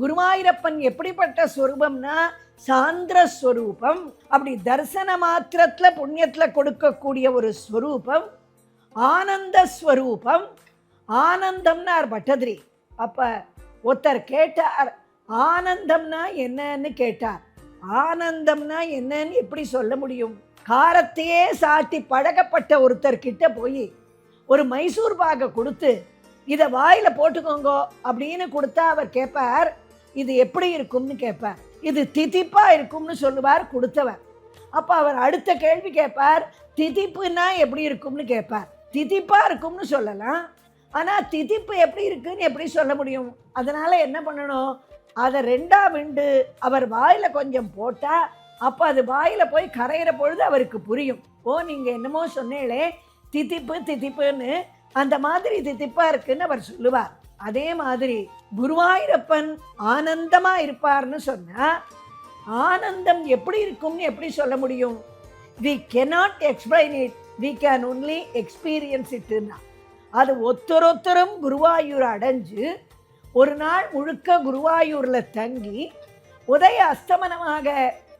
குருமாயிரப்பன் எப்படிப்பட்ட ஸ்வரூபம்னா சாந்திர ஸ்வரூபம் அப்படி தரிசன மாத்திரத்தில் புண்ணியத்தில் கொடுக்கக்கூடிய ஒரு ஸ்வரூபம் ஆனந்த ஸ்வரூபம். ஆனந்தம்னார் பட்டதிரி. அப்போ ஒருத்தர் கேட்டார் ஆனந்தம்னா என்னன்னு? கேட்டார். ஆனந்தம்னா என்னன்னு எப்படி சொல்ல முடியும்? காரத்தையே சாட்டி பழகப்பட்ட ஒருத்தர் கிட்ட போய் ஒரு மைசூர் பாகை கொடுத்து இதை வாயில் போட்டுக்கோங்க அப்படின்னு கொடுத்தா அவர் கேட்பார் இது எப்படி இருக்கும்னு கேட்பார். இது திதிப்பாக இருக்கும்னு சொல்லுவார் கொடுத்தவர். அப்போ அவர் அடுத்த கேள்வி கேட்பார் திதிப்புனா எப்படி இருக்கும்னு கேட்பார். திதிப்பாக இருக்கும்னு சொல்லலாம் ஆனால் திதிப்பு எப்படி இருக்குன்னு எப்படி சொல்ல முடியும்? அதனால் என்ன பண்ணணும்? அதை ரெண்டா விண்டு அவர் வாயில் கொஞ்சம் போட்டால் அப்போ அது வாயில் போய் கரையிற பொழுது அவருக்கு புரியும். ஓ நீங்கள் என்னமோ சொன்னீங்களே திதிப்பு திதிப்புன்னு அந்த மாதிரி திதிப்பாக இருக்குன்னு அவர் சொல்லுவார். அதே மாதிரி குருவாயூரப்பன் ஆனந்தமா இருப்பார்னு சொன்னா ஆனந்தம் எப்படி இருக்கும்னு எப்படி சொல்ல முடியும்? We cannot explain it we can only experience இட்டுன்னா அது ஒத்தரொத்தரும் குருவாயூர் அடைஞ்சு ஒரு நாள் முழுக்க குருவாயூரில் தங்கி உதய அஸ்தமனமாக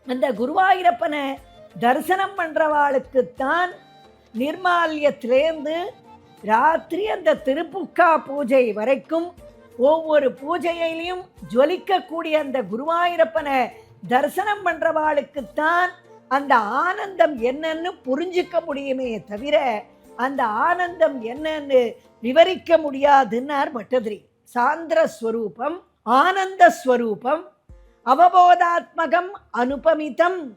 அந்த குருவாயூரப்பனை தரிசனம் பண்ணுறவாளுக்குத்தான் நிர்மால்யத்திலேருந்து ராத்திரி அந்த திருப்புக்கா பூஜை வரைக்கும் ஒவ்வொரு பூஜையிலையும் ஜொலிக்கக்கூடிய அந்த குருவாயூரப்பனை தரிசனம் பண்ணுறவாளுக்குத்தான் அந்த ஆனந்தம் என்னன்னு புரிஞ்சுக்க முடியுமே தவிர அந்த ஆனந்தம் என்னன்னு விவரிக்க முடியாதுன்னார் பட்டதிரி. சாந்திர ஸ்வரூபம் ஆனந்த ஸ்வரூபம் அவபோதாத்மகம் அனுபமிதம்.